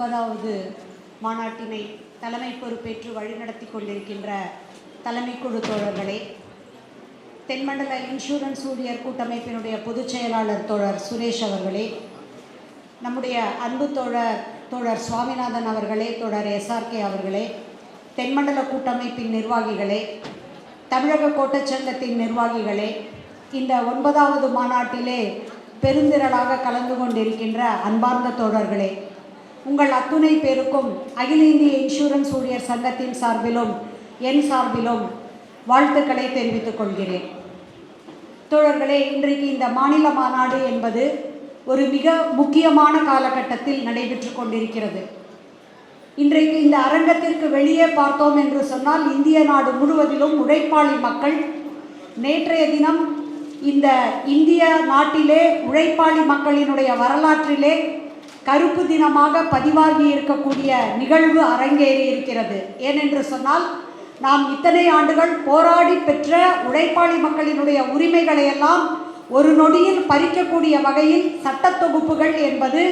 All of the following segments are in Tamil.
ஒன்பதாவது மாநாட்டினை தலைமை பொறுப்பேற்று வழிநடத்தி கொண்டிருக்கின்ற தலைமை குழு தோழர்களே தென்மண்டல இன்சூரன்ஸ் ஊழியர் கூட்டமைப்பினுடைய பொதுச் செயலாளர் தோழர் சுரேஷ் அவர்களே நம்முடைய அன்பு தோழர் தோழர் சுவாமிநாதன் அவர்களே தோழர் எஸ்ஆர்கே அவர்களே தென்மண்டல கூட்டமைப்பின் நிர்வாகிகளே தமிழக கோட்டச் சங்கத்தின் நிர்வாகிகளே இந்த ஒன்பதாவது மாநாட்டிலே பெருந்திரளாக கலந்து கொண்டிருக்கின்ற அன்பார்ந்த தோழர்களே உங்கள் அத்துணை பேருக்கும் அகில இந்திய இன்சூரன்ஸ் ஊழியர் சங்கத்தின் சார்பிலும் என் சார்பிலும் வாழ்த்துக்களை தெரிவித்துக் கொள்கிறேன். தோழர்களே இன்றைக்கு இந்த மாநில மாநாடு என்பது ஒரு மிக முக்கியமான காலகட்டத்தில் நடைபெற்று கொண்டிருக்கிறது. இன்றைக்கு இந்த அரங்கத்திற்கு வெளியே பார்த்தோம் என்று சொன்னால் இந்திய நாடு முழுவதிலும் உழைப்பாளி மக்கள் நேற்றைய தினம் இந்த இந்திய நாட்டிலே உழைப்பாளி மக்களினுடைய வரலாற்றிலே கருப்பு தினமாக பதிவாகி இருக்கக்கூடிய நிகழ்வு அரங்கேறி இருக்கிறது. ஏனென்று சொன்னால் நாம் இத்தனை ஆண்டுகள் போராடி பெற்ற உழைப்பாளி மக்களினுடைய உரிமைகளை எல்லாம் ஒரு நொடியில் பறிக்கக்கூடிய வகையில் சட்ட தொகுப்புகள் என்பது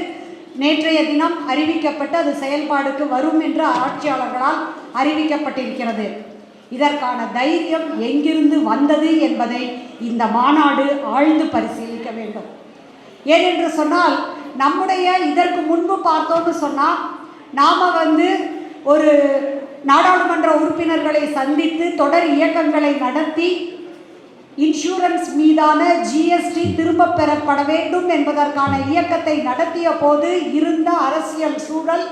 நேற்றைய தினம் அறிவிக்கப்பட்டு அது செயல்பாடுக்கு வரும் என்று ஆட்சியாளர்களால் அறிவிக்கப்பட்டிருக்கிறது. இதற்கான தைரியம் எங்கிருந்து வந்தது என்பதை இந்த மாநாடு ஆழ்ந்து பரிசீலிக்க வேண்டும். ஏனென்று சொன்னால் நம்முடைய இதற்கு முன்பு பார்த்தோம்னு சொன்னால் நாம் வந்து ஒரு நாடாளுமன்ற உறுப்பினர்களை சந்தித்து தொடர் இயக்கங்களை நடத்தி இன்சூரன்ஸ் மீதான ஜிஎஸ்டி திரும்ப பெறப்பட வேண்டும் என்பதற்கான இயக்கத்தை நடத்திய போது இருந்த அரசியல் சூழல்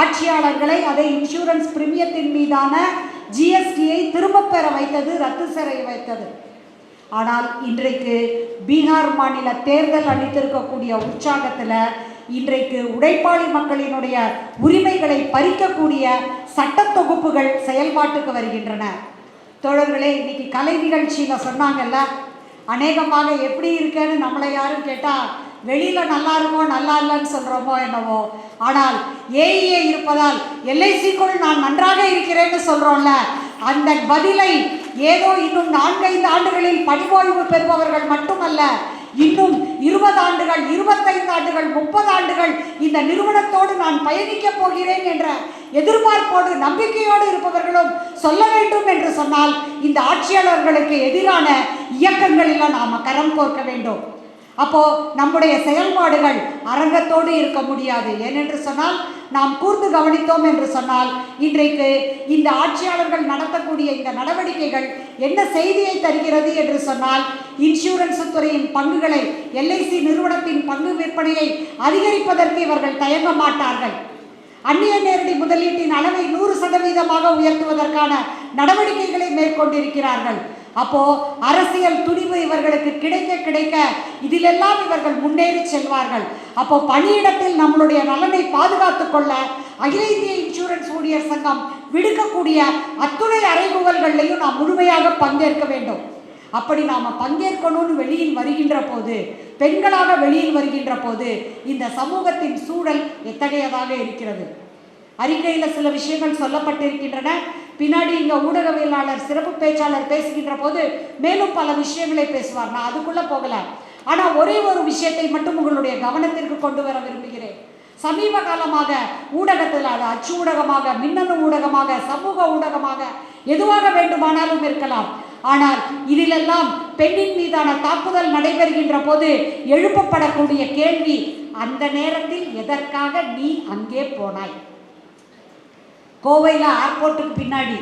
ஆட்சியாளர்களை அதை இன்சூரன்ஸ் பிரிமியத்தின் மீதான ஜிஎஸ்டியை திரும்ப பெற வைத்தது ரத்து சிறை வைத்தது. ஆனால் இன்றைக்கு பீகார் மாநில தேர்தல் அளித்திருக்கக்கூடிய உற்சாகத்தில் இன்றைக்கு உடைப்பாளி மக்களினுடைய உரிமைகளை பறிக்கக்கூடிய சட்ட தொகுப்புகள் செயல்பாட்டுக்கு வருகின்றன. தோழர்களே இன்னைக்கு கலை நிகழ்ச்சியில் சொன்னாங்கல்ல அநேகமாக எப்படி இருக்கேன்னு நம்மளை யாரும் கேட்டால் வெளியில் நல்லா இருக்கோ நல்லா இல்லைன்னு சொல்கிறோமோ என்னவோ? ஆனால் ஏஇஏ இருப்பதால் எல்ஐசிக்குள் நான் நன்றாக இருக்கிறேன்னு சொல்கிறோம்ல அந்த பதிலை ஏதோ இன்னும் நான்கைந்து ஆண்டுகளில் பணிவோய்வு பெறுபவர்கள் மட்டுமல்ல இன்னும் இருபது ஆண்டுகள் இருபத்தைந்து ஆண்டுகள் முப்பது ஆண்டுகள் இந்த நிறுவனத்தோடு நான் பயணிக்கப் போகிறேன் என்ற எதிர்பார்ப்போடு நம்பிக்கையோடு இருப்பவர்களும் சொல்ல வேண்டும் என்று சொன்னால் இந்த ஆட்சியாளர்களுக்கு எதிரான இயக்கங்களில் நாம் கரம் கோர்க்க வேண்டும். அப்போ நம்முடைய செயல்பாடுகள் அரங்கத்தோடு இருக்க முடியாது. ஏனென்று சொன்னால் நாம் கூர்ந்து கவனித்தோம் என்று சொன்னால் இன்றைக்கு இந்த ஆட்சியாளர்கள் நடத்தக்கூடிய இந்த நடவடிக்கைகள் என்ன செய்தியை தருகிறது என்று சொன்னால் இன்சூரன்ஸ் துறையின் பங்குகளை எல்ஐசி நிறுவனத்தின் பங்கு விற்பனையை அதிகரிப்பதற்கு இவர்கள் தயங்க மாட்டார்கள். அந்நிய நேரடி முதலீட்டின் அளவை நூறு சதவீதமாக உயர்த்துவதற்கான நடவடிக்கைகளை மேற்கொண்டிருக்கிறார்கள். அப்போ அரசியல் துணிவு இவர்களுக்கு கிடைக்க கிடைக்க இதிலெல்லாம் இவர்கள் முன்னேறி செல்வார்கள். அப்போ பணியிடத்தில் நம்மளுடைய நலனை பாதுகாத்துக் கொள்ள அகில இந்திய இன்சூரன்ஸ் ஊழியர் சங்கம் விடுக்கக்கூடிய அத்துணை அறைகூவல்கள்லையும் நாம் முழுமையாக பங்கேற்க வேண்டும். அப்படி நாம் பங்கேற்கணும்னு வெளியில் வருகின்ற போது பெண்களாக வெளியில் வருகின்ற போது இந்த சமூகத்தின் சூழல் எத்தகையதாக இருக்கிறது? அறிக்கையில் சில விஷயங்கள் சொல்லப்பட்டிருக்கின்றன. பின்னாடி இங்கே ஊடகவியலாளர் சிறப்பு பேச்சாளர் பேசுகின்ற போது மேலும் பல விஷயங்களை பேசுவார். நான் அதுக்குள்ளே போகல. ஆனால் ஒரே ஒரு விஷயத்தை மட்டும் உங்களுடைய கவனத்திற்கு கொண்டு வர விரும்புகிறேன். சமீப காலமாக ஊடகத்தில் அது அச்சு ஊடகமாக மின்னணு ஊடகமாக சமூக ஊடகமாக எதுவாக வேண்டுமானாலும் இருக்கலாம். ஆனால் இதிலெல்லாம் பெண்ணின் மீதான தாக்குதல் நடைபெறுகின்ற போது எழுப்பப்படக்கூடிய கேள்வி அந்த நேரத்தில் எதற்காக நீ அங்கே போனாய்? கோவையில் ஏர்போர்ட்டுக்கு பின்னாடி.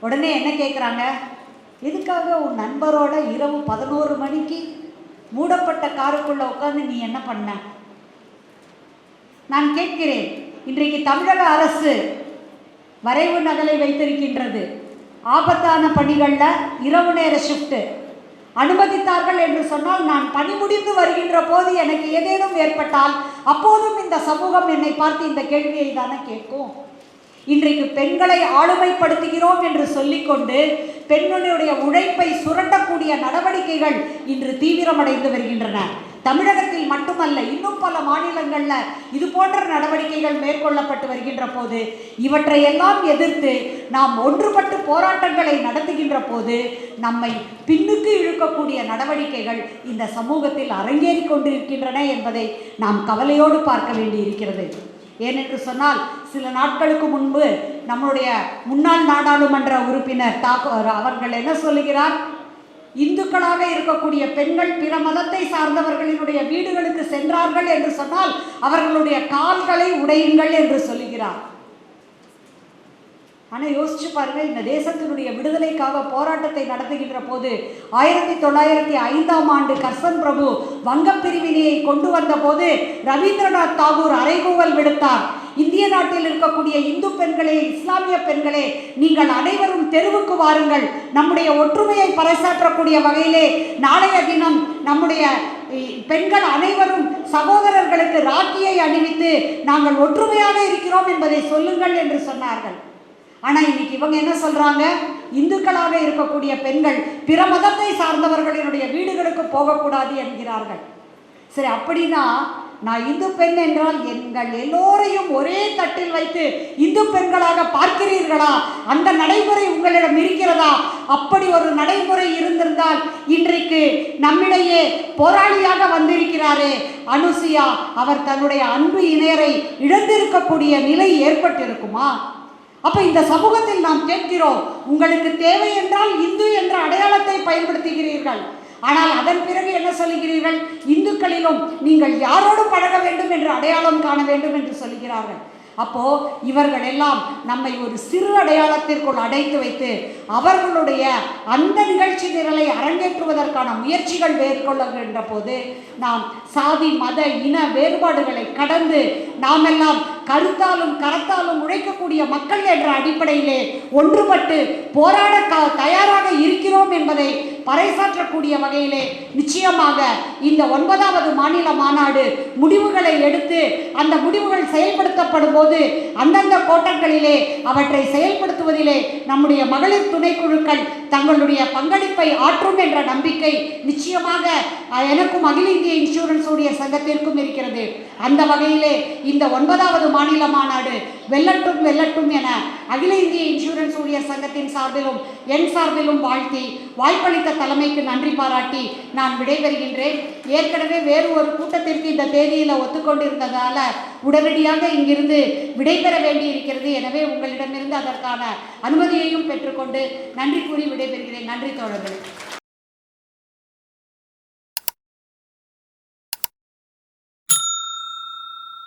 உடனே என்ன கேட்குறாங்க எதுக்காக உன் நண்பரோட இரவு பதினோரு மணிக்கு மூடப்பட்ட காருக்குள்ளே உட்காந்து நீ என்ன பண்ண? நான் கேட்கிறேன். இன்றைக்கு தமிழக அரசு வரைவு நகலை வைத்திருக்கின்றது. ஆபத்தான பணிகளில் இரவு நேர ஷிஃப்ட்டு அனுமதித்தார்கள் என்று சொன்னால் நான் பணி முடிந்து வருகின்ற போது எனக்கு ஏதேனும் ஏற்பட்டால் அப்போதும் இந்த சமூகம் என்னை பார்த்து இந்த கேள்வியை தானே கேட்கும். இன்றைக்கு பெண்களை ஆளுமைப்படுத்துகிறோம் என்று சொல்லிக்கொண்டு பெண்களுடைய உழைப்பை சுரண்டக்கூடிய நடவடிக்கைகள் இன்று தீவிரமடைந்து வருகின்றன. தமிழகத்தில் மட்டுமல்ல இன்னும் பல மாநிலங்களில் இது போன்ற நடவடிக்கைகள் மேற்கொள்ளப்பட்டு வருகின்ற போது இவற்றையெல்லாம் எதிர்த்து நாம் ஒன்றுபட்டு போராட்டங்களை நடத்துகின்ற போது நம்மை பின்னுக்கு இழுக்கக்கூடிய நடவடிக்கைகள் இந்த சமூகத்தில் அரங்கேறி கொண்டிருக்கின்றன என்பதை நாம் கவலையோடு பார்க்க வேண்டியிருக்கிறது. ஏனென்று சொன்னால் சில நாட்களுக்கு முன்பு நம்முடைய முன்னாள் நாடாளுமன்ற உறுப்பினர் தாக்கூர் அவர்கள் என்ன சொல்லுகிறார்? இந்துக்களாக இருக்கக்கூடிய பெண்கள் பிற மதத்தை சார்ந்தவர்களினுடைய வீடுகளுக்கு சென்றார்கள் என்று சொன்னால் அவர்களுடைய கால்களை உடையுங்கள் என்று சொல்லுகிறார். ஆனால் யோசிச்சு பாருங்க இந்த தேசத்தினுடைய விடுதலைக்காக போராட்டத்தை நடத்துகின்ற போது ஆயிரத்தி தொள்ளாயிரத்தி ஐந்தாம் ஆண்டு கர்சன் பிரபு வங்கப் பிரிவினையை கொண்டு வந்த போது ரவீந்திரநாத் தாகூர் அறைகூவல் விடுத்தார். இந்திய நாட்டில் இருக்கக்கூடிய இந்து பெண்களே இஸ்லாமிய பெண்களே நீங்கள் அனைவரும் தெருவுக்கு வாருங்கள். நம்முடைய ஒற்றுமையை பறைசாற்றக்கூடிய வகையிலே நாளைய தினம் நம்முடைய பெண்கள் அனைவரும் சகோதரர்களுக்கு ராக்கியை அணிவித்து நாங்கள் ஒற்றுமையாக இருக்கிறோம் என்பதை சொல்லுங்கள் என்று சொன்னார்கள். ஆனால் இன்னைக்கு இவங்க என்ன சொல்கிறாங்க இந்துக்களாக இருக்கக்கூடிய பெண்கள் பிற மதத்தை சார்ந்தவர்களினுடைய வீடுகளுக்கு போகக்கூடாது என்கிறார்கள். சரி அப்படின்னா நான் இந்து பெண் என்றால் எங்கள் எல்லோரையும் ஒரே தட்டில் வைத்து இந்து பெண்களாக பார்க்கிறீர்களா? அந்த நடைமுறை உங்களிடம் இருக்கிறதா? அப்படி ஒரு நடைமுறை இருந்திருந்தால் இன்றைக்கு நம்மிடையே போராளியாக வந்திருக்கிறாரே. அனுசியா அவர் தன்னுடைய அன்பு இணையரை இழந்திருக்கக்கூடிய நிலை ஏற்பட்டிருக்குமா? அப்ப இந்த சமூகத்தில் நாம் கேட்கிறோம் உங்களுக்கு தேவை என்றால் இந்து என்ற அடையாளத்தை பயன்படுத்துகிறீர்கள். ஆனால் அதன் பிறகு என்ன சொல்கிறீர்கள் இந்துக்களிலும் நீங்கள் யாரோடு பழக வேண்டும் என்று அடையாளம் காண வேண்டும் என்று சொல்கிறார்கள் அப்போ இவர்கள் எல்லாம் நம்மை ஒரு சிறு அடையாளத்திற்குள் அடைத்து வைத்து அவர்களுடைய அந்த நிகழ்ச்சி நிரலை அரங்கேற்றுவதற்கான முயற்சிகள் மேற்கொள்ளுகின்ற போது நாம் சாதி மத இன வேறுபாடுகளை கடந்து நாமெல்லாம் கருத்தாலும் கரத்தாலும் உழைக்கக்கூடிய மக்கள் என்ற அடிப்படையிலே ஒன்றுபட்டு போராட தயாராக இருக்கிறோம் என்பதை பறைசாற்றக்கூடிய வகையிலே நிச்சயமாக இந்த ஒன்பதாவது மாநில மாநாடு முடிவுகளை எடுத்து அந்த முடிவுகள் செயல்படுத்தப்படும் போது அந்தந்த கோட்டங்களிலே அவற்றை செயல்படுத்துவதிலே நம்முடைய மகளிர் துணைக்குழுக்கள் தங்களுடைய பங்களிப்பை ஆற்றும் என்ற நம்பிக்கை நிச்சயமாக எனக்கும் அகில இந்திய இன்சூரன்ஸ் ஊழியர் சங்கத்திற்கும் இருக்கிறது. அந்த வகையிலே இந்த ஒன்பதாவது மாநில மாநாடு வெல்லட்டும் வெல்லட்டும் என அகில இந்திய இன்சூரன்ஸ் ஊழியர் சங்கத்தின் சார்பிலும் என் சார்பிலும் வாழ்த்தி வாய்ப்பளித்த தலைமைக்கு நன்றி பாராட்டி நான் விடைபெறுகின்றேன். ஏற்கனவே வேறு ஒரு கூட்டத்திற்கு இந்த தேதியில் ஒத்துக்கொண்டிருந்ததால் உடனடியாக இங்கிருந்து விடைபெற வேண்டியிருக்கிறது. எனவே உங்களிடமிருந்து அதற்கான அனுமதியையும் பெற்றுக்கொண்டு நன்றி கூறி விடைபெறுகிறேன். நன்றி தோழர்களே.